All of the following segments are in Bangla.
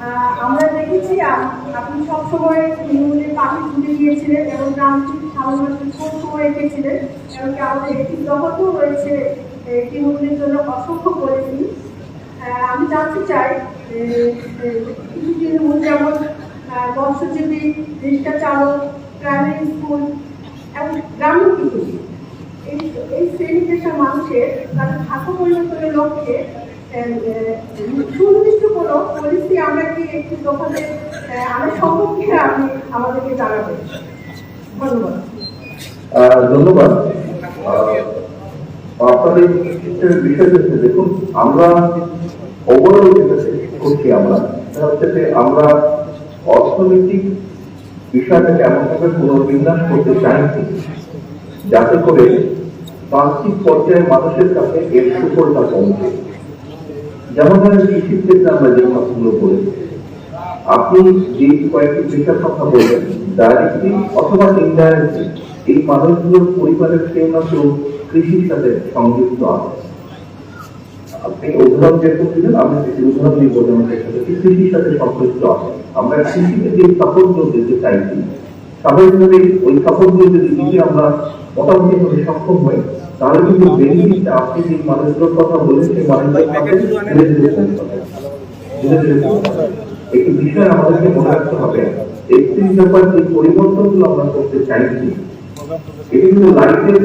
আহ, আমরা দেখেছি আপ- আপনি সবসময় তৃণমূলের পাখি তুলে গিয়েছিলেন এবং রামচুর সাধারণ কোন সময় এঁকেছিলেন এমনকি আমাদের একটি দফাতেও রয়েছে তৃণমূলের জন্য অসংখ্য পলিসি। আমি জানতে চাই কিছু তৃণমূল যেমন মৎস্যজীবী রিক্সা চালক প্রাইমারি স্কুল এবং গ্রামীণ কৃষি এই এই শ্রেণি পেশার মানুষের পরিবর্তনের লক্ষ্যে সুনির্দিষ্ট পলিসি আমরা কি আপনি আমাদেরকে জানাবেন। ধন্যবাদ। ধন্যবাদ। আপনাদের বিষয় হচ্ছে দেখুন, আমরা ওভারঅল যেটা করছি আমরা। সেটা হচ্ছে যে আমরা অর্থনৈতিক বিষয়টাকে এমনভাবে পুনর্বিন্যাস করতে চাইছি, যাতে করে বার্ষিক পর্যায়ে মানুষের কাছে এর সুফলটা পৌঁছে যেমন ধরেন কৃষির ক্ষেত্রে আমরা যে কথাগুলো বলেছি, আপনি যে কয়েকটি পেশার কথা বলবেন ডাইরেক্টলি অথবা ইনডাইরেক্টলি এই মানুষগুলোর পরিবারের কেউ না কেউ কৃষির সাথে সংযুক্ত আছে। আপনি উদাহরণ যেরকম দিলেন আমি যদি উদাহরণ দিয়ে বলতে চেষ্টা করছি কৃষির সাথে সংযুক্ত আছে। আমরা কৃষিকে যে সাপোর্ট দিতে চাইছি স্বাভাবিকভাবে ওই সাপোর্ট যদি দিতে আমরা মোটামুটি ভাবে সক্ষম হই তাহলে কিন্তু বেনিফিটটা আপনি যে মানুষগুলোর কথা বলেন সেই মানুষগুলোর পৌঁছাবে একটি বিষয় আমাদেরকে মনে রাখতে হবে একটি ব্যাপার যে পরিবর্তনগুলো আমরা করতে চাইছি এটি কিন্তু লাইটের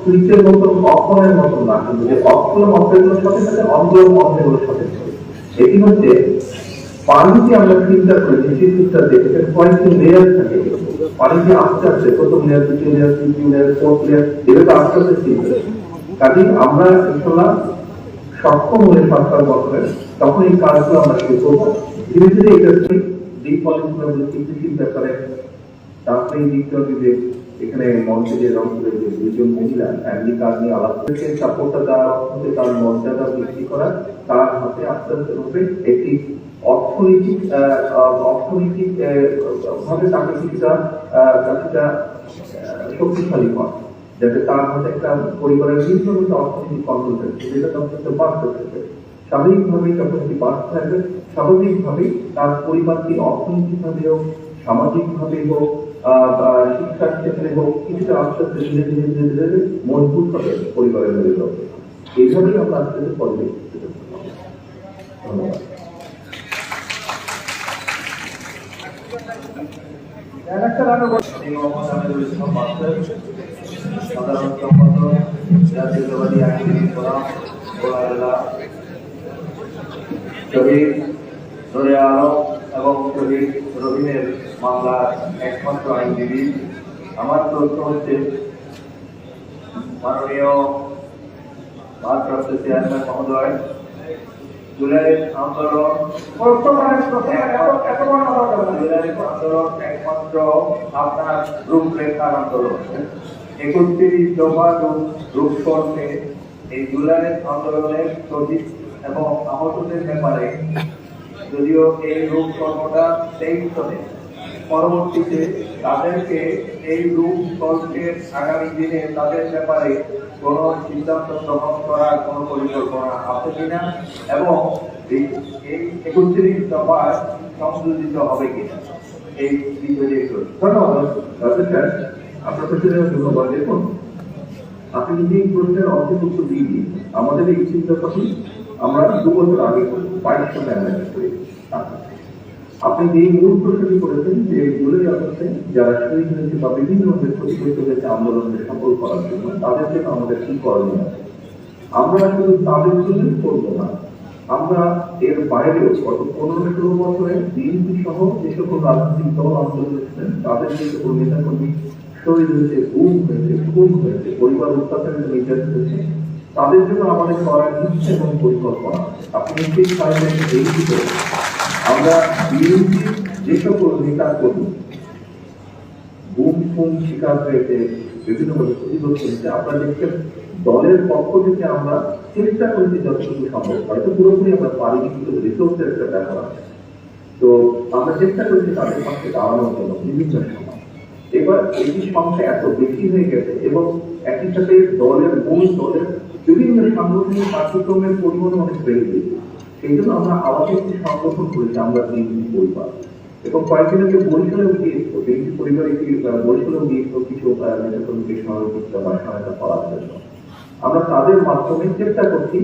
সুইচের মতন অফ অনের মতন না কিন্তু যে অফ করলাম সাথে সাথে অন করলাম সাথে। এটি হচ্ছে পানিতে আমরা ফিল্টার করি যে ফিল্টার দেখে কয়েকটি লেয়ার থাকে। পানিতে আস্তে আস্তে প্রথম লেয়ার দ্বিতীয় লেয়ার তৃতীয় লেয়ার ফোর্থ লেয়ার এভাবে আস্তে আস্তে ফিল্টার কাজে আমরা ইনশাল্লাহ সক্ষম হলে সরকার বছরে তখন এই কাজগুলো আমরা শুরু করব। ধীরে ধীরে এটা যে পলিসিগুলো বলছি কৃষির ব্যাপারে তারপরে এই দিকটা যে এখানে মঞ্চে যে রং যে দুজন মহিলা ফ্যামিলি কাজ নিয়ে আলাপ করেছে সাপোর্টটা দেওয়া হচ্ছে তার মর্যাদা বৃদ্ধি করা তার হাতে আস্তে আস্তে হবে একটি অর্থনৈতিক অর্থনৈতিক ভাবে তাকে কিছুটা কিছুটা শক্তিশালী করা। যাতে তার হাতে একটা পরিবারের বিভিন্ন মধ্যে অর্থনৈতিক কন্ট্রোল থাকবে যেটা তার সাথে বাড়তে থাকবে স্বাভাবিকভাবেই যখন এটি বাড়তে থাকবে, স্বাভাবিকভাবেই তার পরিবারটি অর্থনৈতিকভাবে হোক, সামাজিকভাবে হোক বা শিক্ষার ক্ষেত্রে হোক, কিছুটা আস্তে আস্তে ধীরে ধীরে ধীরে ধীরে মজবুত হবে পরিবারের মেরে যাবে। এইভাবেই আমরা আস্তে আস্তে হবে। ধন্যবাদ। এবং শহীদ রহিমের মামলার একমাত্র আইনজীবী আমার প্রশ্ন হচ্ছে মাননীয় ভারপ্রাপ্ত চেয়ারম্যান মহোদয় আন্দোলন আন্দোলন। একমাত্র আপনার রূপরেখার আন্দোলন। একত্রিশ দফা রূপ এই আন্দোলনের এবং আহতদের ব্যাপারে যদিও এই রূপকল্পটা সেই চলে পরবর্তীতে তাদেরকে এই রূপকল্পের আগামী দিনে তাদের ব্যাপারে কোনো সিদ্ধান্ত গ্রহণ করার কোনো পরিকল্পনা কিনা এবং এই একত্রিশ হবে কিনা এই একটু ধন্যবাদ আপনার ধন্যবাদ দেখুন আপনি যদি এই প্রশ্নের আমাদের এই চিন্তাটি আমরা দু বছর আগে বাইশ সালে করি আপনি যে মূল প্রশ্নটি করেছেন যে জুলাই আগস্টে যারা শহীদ হয়েছে বা বিভিন্নভাবে হয়েছে আন্দোলনকে সফল করার জন্য, তাদের জন্য আমাদের কি করণীয় আছে আমরা শুধু তাদের জন্যই করব না, আমরা এর বাইরেও গত পনেরো ষোলো বছরে বিএনপি সহ যে সকল রাজনৈতিক দল আন্দোলনে ছিলেন তাদের যে সকল নেতা কর্মী শহীদ হয়েছে, গুম হয়েছে, খুন হয়েছে, পরিবার অত্যাচারিত নির্যাতিত হয়েছে, তাদের জন্য আমাদের করার ইচ্ছে এবং পরিকল্পনা। আপনি নিশ্চয়ই পাইবেন এই আমরা বিএনপি যে সকল নেতা কর্মী গুম, খুন, শিকার হয়েছে বিভিন্নভাবে ক্ষতিগ্রস্ত হয়েছে আপনারা দেখছেন দলের পক্ষ থেকে আমরা চেষ্টা করেছি যতটুকু সম্ভব। হয়তো পুরোপুরি আমরা পারিনি, কিন্তু রিসোর্সের একটা ব্যাপার আছে। তো আমরা চেষ্টা করেছি তাদের পাশে দাঁড়ানোর জন্য বিভিন্ন সময়। এবার এই সংখ্যা এত বেশি হয়ে গেছে এবং একই সাথে দলের মূল দলের বিভিন্ন সাংগঠনিক কার্যক্রমের পরিমাণ অনেক বেড়ে গেছে সেই জন্য আমরা আলাদা একটি সংগঠন করেছি আমরা বিএনপি পরিবার। এবং কয়েকদিন আগে বরিশালেও গিয়ে বিএনপি পরিবার একটি বরিশালেও গিয়ে কিছু আহ, নেতাকর্মীকে সহযোগিতা বা সহায়তা করার জন্য। আমরা তাদের মাধ্যমে চেষ্টা করছি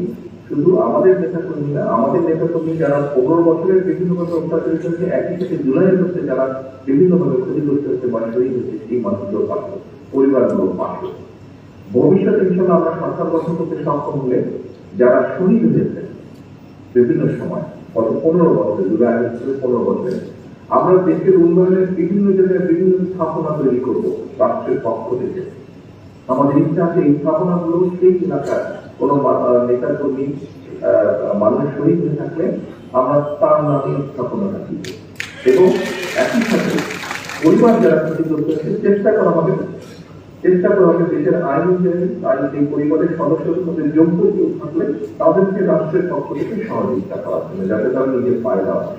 শুধু আমাদের নেতাকর্মী না আমাদের নেতাকর্মী যারা পনেরো বছরের বিভিন্নভাবে অত্যাচারিত হয়েছে একই সাথে জুলাইয়ের মধ্যে যারা বিভিন্নভাবে ক্ষতিগ্রস্ত হচ্ছে বা শহীদ হচ্ছে সেই মানুষগুলো পাশে পরিবারগুলো পাশে ভবিষ্যতে ইনশাল্লাহ আমরা সরকার গঠন করতে সক্ষম হলে যারা শহীদ হয়েছে বিভিন্ন সময়, গত পনেরো বছরে, জুলাই থেকে পনেরো বছরে, আমরা দেশের উন্নয়নের বিভিন্ন জায়গায় বিভিন্ন স্থাপনা তৈরি করব, রাষ্ট্রের পক্ষ থেকে। আমাদের ইচ্ছা আছে এই স্থাপনাগুলো সেই এলাকার কোনো নেতা কর্মী মানুষ শহীদ হয়ে থাকলে আমরা তার নামে স্থাপনা রাখি এবং একই সাথে পরিবার যারা ক্ষতিগ্রস্ত চেষ্টা করা হবে চেষ্টা করা হবে দেশের আইন অনুযায়ী আইন এই পরিবারের সদস্যদের মধ্যে যোগ্য কেউ থাকলে তাদেরকে রাষ্ট্রের পক্ষ থেকে সহযোগিতা করার জন্য যাতে তারা নিজের পায়ে দাঁড়াতে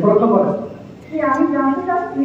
সক্ষম হয় আমি জানতে চাচ্ছি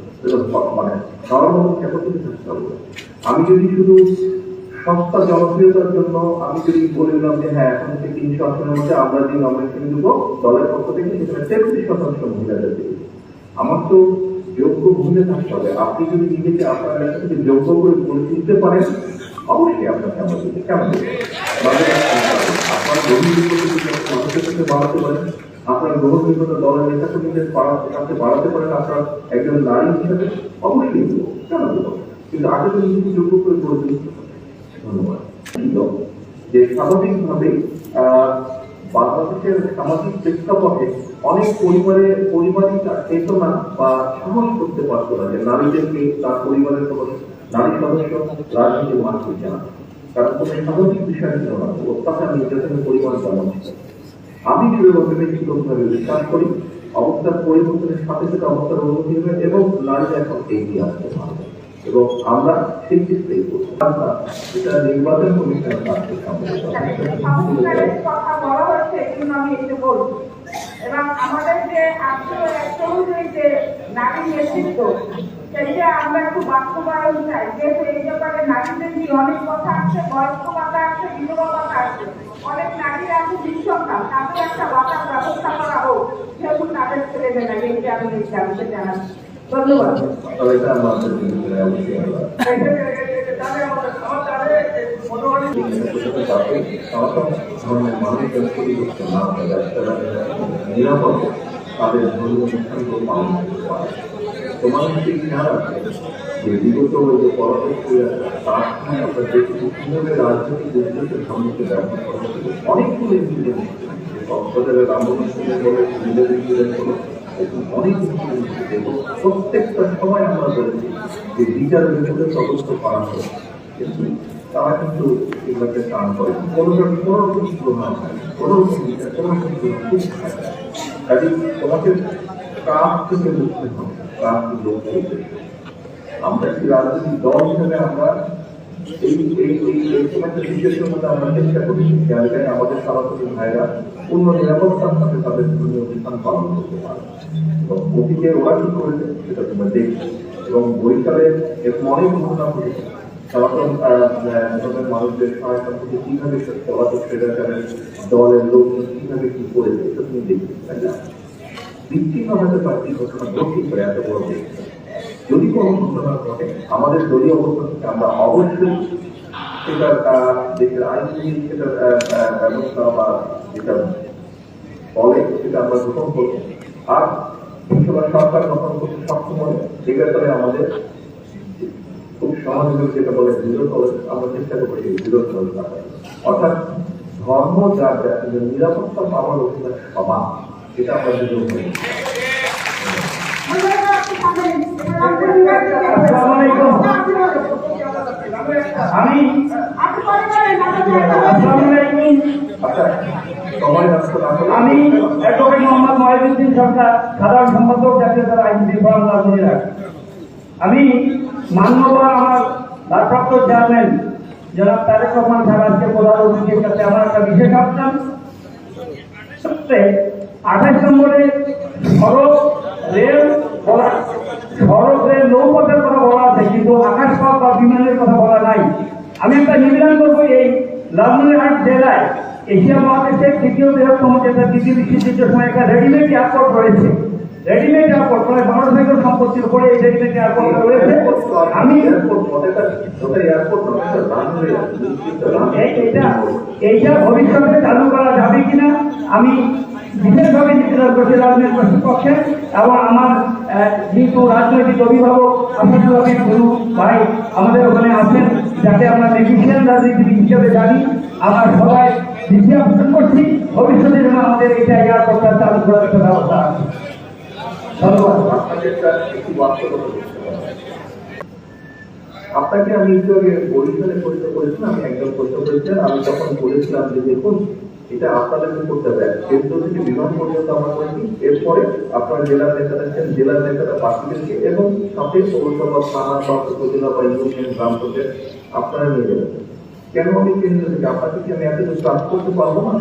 মানে থাকতে হবে। আমি যদি শুধু সস্তা জনপ্রিয়তার জন্য আমি যদি বলে দিলাম যে হ্যাঁ এখন থেকে তিনশো আসনের মধ্যে আমরা যে নমিনেশন দিব, দলের পক্ষ থেকে সেখানে তেত্রিশ শতাংশ মহিলাদের দেবে। আমার তো যোগ্য ভূমিকা থাকতে হবে। আপনি যদি নিজেকে আপনার থেকে যোগ্য করে গড়ে তুলতে পারেন, অবশ্যই দিতে কেমন? বাংলাদেশ আপনার কাছে বাড়াতে পারেন। আপনার গ্রহণযোগ্যতা দলের নেতা কর্মীদের কাছে বাড়াতে পারেন আপনার একজন নারী হিসাবে অবশ্যই কেন কিন্তু আগে তো নিজেকে যোগ্য করে গড়ে ধন্যবাদ। যে স্বাভাবিকভাবে আহ, বাংলাদেশের সামাজিক প্রেক্ষাপটে অনেক পরিবারে পরিবারই তা- চেতনা বা সাহস করতে পারতো না যে নারীদেরকে তার পরিবারের কোনো নারী সদস্য রাজনীতি মাঠ হইতে না কারণ কোনো সামাজিক বিষয় ছিল না অত্যাচার নির্যাতনের পরিমাণ তেমন ছিল? আমি দৃঢ়ভাবে ব্যক্তিগতভাবে বিশ্বাস করি। অবস্থার পরিবর্তনের সাথে সাথে অবস্থার উন্নতি হবে এবং নারীরা এখন এগিয়ে আসতে পারবে। এবং আমরা সেই চেষ্টাই আমরা এটা নির্বাচন কমিশনের কাছ কথা বলা হচ্ছে আমি একটু এবং আমাদের যে আটশো একশো যে নারী নেতৃত্ব সেটা আমরা একটু বাস্তবায়ন চাই। যেহেতু এই ব্যাপারে নারীদের নিয়ে অনেক কথা আছে বয়স্ক কথা আছে বিধবা কথা আছে। অনেক নারী আছে নিঃসন্তান। তাদের একটা বাতার ব্যবস্থা করা হোক। যেহেতু তাদের ছেলে মেয়েরা এই আমি জানতে জানাচ্ছি ধন্যবাদ। না নিরাপদ তাদের ধর্মীয় পালন করতে পারে। তোমার একটি খেয়াল আছে যে বিগত যে পরবর্তী তার সময় আমরা দেখেছি রাজনৈতিক উদ্দেশ্যের সম্মুখে ব্যবহার করা অনেকগুলো ইনসিডেন্ট কক্সবাজারের ইনসিডেন্ট হলো অনেক প্রত্যেকটা সময় আমরা বলেছি যে বিচার বিভাগের তদন্ত করা হবে কিন্তু তারা কিন্তু এগুলোকে টান করে কোনো রকম কোনো রকম প্রভাব হয় কোনো রকম কোনো রকম না। কাজে তোমাকে কাজ থেকে মুক্তি হবে কাজ লক্ষ্য আমরা একটি রাজনৈতিক দল হিসেবে আমরা এই এই এই এই সমস্ত মধ্যে আমরা চেষ্টা করেছি যাতে আমাদের সনাতনী ভাইরা পূর্ণ নিরাপত্তার সাথে তাদের ধর্মীয় অনুষ্ঠান পালন করতে পারে। এবং অতীতে ওরা কি করেছে সেটা তোমরা দেখবে। এবং বরিশালে অনেক ঘটনা মানুষদের দলের লোকজন কীভাবে কি করেছে, এটা তুমি বিচ্ছিন্ন হতে পারছি পারে এত বড় যদি কোনো ঘটনা ঘটে আমাদের দলীয় অবস্থা থেকে আমরা অবশ্যই আহ, দেশের আইন অনুযায়ী সেটার আহ, আহ, ব্যবস্থা বা যেটা বলে সেটা আমরা গ্রহণ করব। আর সরকার গঠন করতে সক্ষম হলে সে আমাদের খুব সমাজে যেটা বলে টলারেন্স আমরা চেষ্টা করব টলারেন্স রাখার অর্থাৎ ধর্ম যার নিরাপত্তা পাওয়ার অধিকার সমান। এটা আমরা আমি আলাইকুম আচ্ছা করে আমি অ্যাডভোকেট মোহাম্মদ মহিউদ্দিন সরকার সাধারণ সম্পাদক জাতীয় দল আইনজীবী ফোরাম আমি মান্যবর আমার ভারপ্রাপ্ত চেয়ারম্যান জনাব তারেক রহমান সাহেব আজকে প্রধান অতিথির কাছে আমার একটা বিশেষ আবদান। সত্যি আঠাশ নম্বরে সড়ক রেল, বলা সড়ক রেল, নৌপথের কথা বলা আছে, কিন্তু আকাশপথ বা বিমানের কথা বলা নাই। আমি একটা নিবেদন করব এই লালমনিরহাট জেলায় এশিয়া মহাদেশের তৃতীয় বৃহত্তম যেটা দ্বিতীয় বিশ্বযুদ্ধের সময় একটা রেডিমেড এয়ারপোর্ট রয়েছে। রেডিমেড এয়ারপোর্ট প্রায় বারো সাইকেল সম্পত্তির উপরে এই রেডিমেড এয়ারপোর্ট রয়েছে। আমি এইটা ভবিষ্যতে চালু করা যাবে কিনা, আমি বিশেষভাবে নিবেদন করছি রাজনৈতিক পক্ষে এবং আমার যেহেতু রাজনৈতিক অভিভাবক আসাদুল গুরু ভাই আমাদের ওখানে আছেন যাতে আমরা মেডিসিয়ান রাজনীতিবিদ হিসেবে জানি। আমরা সবাই আকর্ষণ করছি, ভবিষ্যতে যেন আমাদের এইটা এয়ারপোর্টটা চালু করার একটা ব্যবস্থা আছে। আপনাকে আমি একটু আগে বরিশালে পরিচয় করেছিলাম, আমি একজন পরিচয় করেছিলেন আমি তখন বলেছিলাম যে দেখুন, এটা আপনাদেরকে করতে হবে কেন্দ্র থেকে বিমান পর্যন্ত আমরা করেছি, এরপরে আপনার জেলার নেতারা আছেন জেলার নেতারা বাকিদেরকে এবং সাথে পৌরসভা, থানা বা উপজেলা বা ইউনিয়ন, গ্রাম পঞ্চায়েত, আপনারা নিয়ে যাবেন। কেন আমি কেন্দ্র থেকে? আপনাকে আমি এত কাজ করতে পারব না?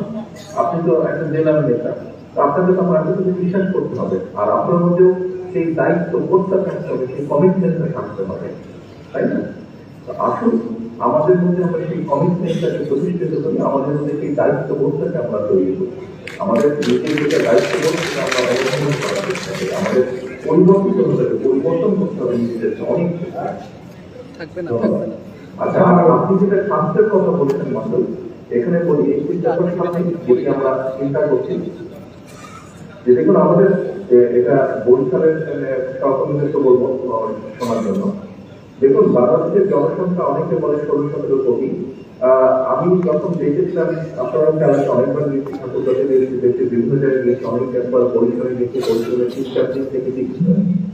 আপনি তো একটা জেলার নেতা। আপনাকে তো আমার কিছু বিশ্বাস করতে হবে। আর আপনার মধ্যেও সেই দায়িত্ব বোধটা থাকতে হবে সেই কমিটমেন্টটা থাকতে হবে। তাই না? আসুন আমাদের মধ্যে আমরা সেই কমিটমেন্টটাকে প্রতিষ্ঠিত করি আমাদের মধ্যে সেই দায়িত্ব বোধটাকে আমরা তৈরি করি। আমাদের নিজের যেটা দায়িত্ব বোধ সেটা আমরা অবলম্বন করার চেষ্টা করি। আমাদের পরিবর্তিত হতে হবে পরিবর্তন করতে হবে নিজেদেরকে অনেক আচ্ছা আর আপনি যেটা স্বাস্থ্যের কথা বলেছেন মন্ডল এখানে বলি এই সামনে যেটি আমরা চিন্তা করছি যে দেখুন আমাদের এটা বরিশালের সহকর্মীদেরকে বলব শোনার জন্য। দেখুন, বাংলাদেশের জনসংখ্যা অনেকে বলে ষোলো সতেরো কোটি। আমি যখন দেখেছিলাম, আপনারা খেলাতে অনেকবার গিয়েছি ঠাকুরগাতে গিয়েছি দেশের বিভিন্ন জায়গায় গিয়েছি অনেক একবার বরিশালে গিয়েছি বরিশালে তিন চার দিন থেকে দেখছি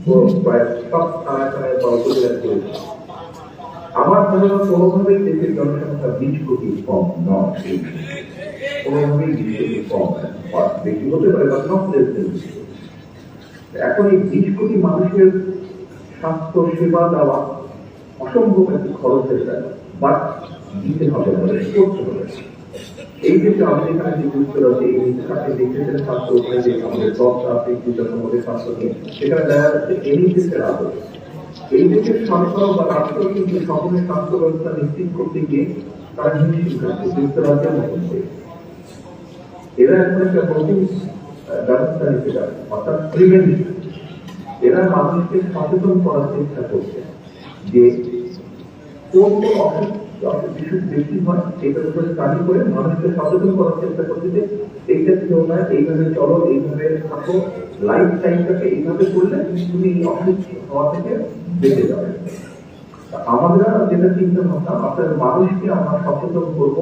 তো প্রায় সব থানায় থানায় বা উপজেলায় করেছি। আমার ধারণা কোনোভাবেই দেশের জনসংখ্যা বিশ কোটি কম নয়। বা বা কোটি। এখন এই বিশ কোটি মানুষের স্বাস্থ্য সেবা দেওয়া অসম্ভব একটি খরচের ব্যাপার বাট দিতে হবে আমাদের করতে হবে। এই যে আমাদের এখানে যে গুরুত্ব রয়েছে এই আপনি দেখতেছেন স্বাস্থ্য ওখানে যে আমাদের চর্চা আছে গুজরাটের মধ্যে স্বাস্থ্য নিয়ে সেখানে দেখা যাচ্ছে এনএইচএসের আদর এই দেশের সরকার বা রাষ্ট্র কিন্তু সকলের স্বাস্থ্য ব্যবস্থা নিশ্চিত করতে গিয়ে তারা হিমশিম খাচ্ছে, যুক্তরাজ্যের করে এরা এখন একটা নতুন ব্যবস্থা নিতে যাবে, অর্থাৎ প্রিভেন্টিভ এরা মানুষকে সচেতন করার চেষ্টা করছে যে কোন কোন অসুখ ব্যক্তি হয়, এটার উপরে স্টাডি করে মানুষকে সচেতন করার চেষ্টা করছে যে এইটা কেউ না এইভাবে চলো, এইভাবে থাকো লাইফ টাইমটাকে এইভাবে করলে তুমি এই অসুখ হওয়া থেকে বেঁচে যাবে। তা আমাদের যেটা চিন্তা ভাবনা আপনার মানুষকে আমরা সচেতন করব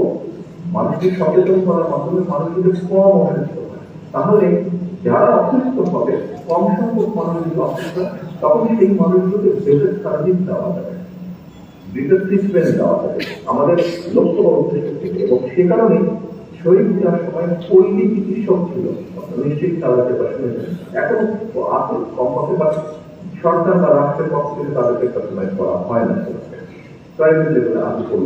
মানুষকে সচেতন করার মাধ্যমে মানুষ যদি কম অসুস্থ তাহলে যারা অসুস্থ হবে, কম সংখ্যক মানুষ যদি অসুস্থ তখন সেই মানুষগুলোকে বেটার সার্ভিস দেওয়া যাবে। বেটার ট্রিটমেন্ট দেওয়া যাবে। আমাদের লক্ষ্য এবং সে কারণে শরীর সময় পল্লী চিকিৎসক ছিল। নিশ্চয়ই চালাতে পারেন এখন আছে কমপক্ষে বা সরকার বা রাষ্ট্রের পক্ষ থেকে তাদেরকে করা হয় না। প্রাইভেট লেভেলে আমি চিকিৎসক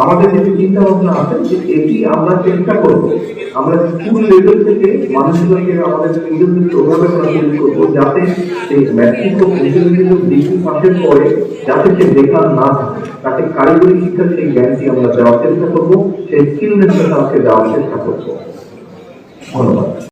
আমাদের যে চিন্তা ভাবনা আছে যে এটি আমরা চেষ্টা করব। আমরা স্কুল লেভেল থেকে মানুষজনকে আমাদের নিজেদের ওভাবে আমরা তৈরি করব যাতে সেই ম্যাট্রিক হোক ইন্টারমিডিয়েট ডিগ্রি পাশের পরে যাতে সে বেকার না থাকে। তাকে কারিগরি শিক্ষার সেই জ্ঞানটি আমরা দেওয়ার চেষ্টা করব, সেই স্কিলনেসটা তাকে দেওয়ার চেষ্টা করব। ধন্যবাদ।